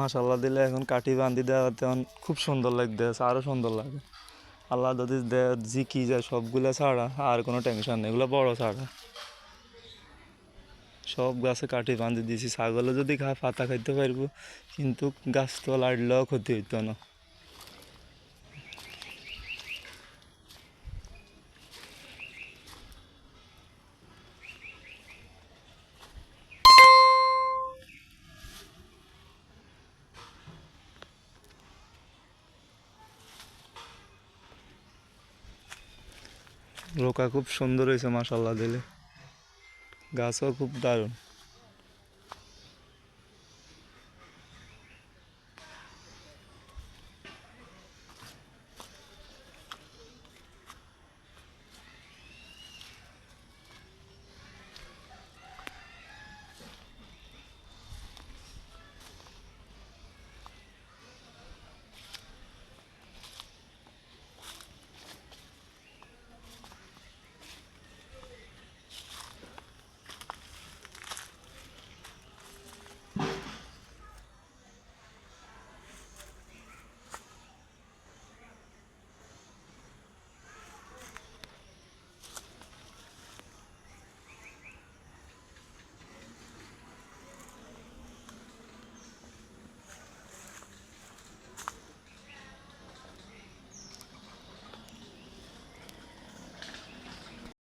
মাসাল্লাহ দিলে এখন কাঠি বান্ধি দেওয়া তেমন খুব সুন্দর লাগতে আছে আরও সুন্দর লাগে। আল্লাহ যদি দেয় জিকি যায়, সবগুলো ছাড়া আর কোনো টেনশন নেই, এগুলো বড় ছাড়া। সব গাছে কাঠি বান্ধি দিয়েছি ছাগলও যদি ঘা পাতা খাইতে পারব, কিন্তু গাছ তো লাড়লেও ক্ষতি হইতো না। রোকা খুব সুন্দর হয়েছে মাসাল্লাহ দিলে। গাছও খুব দারুণ।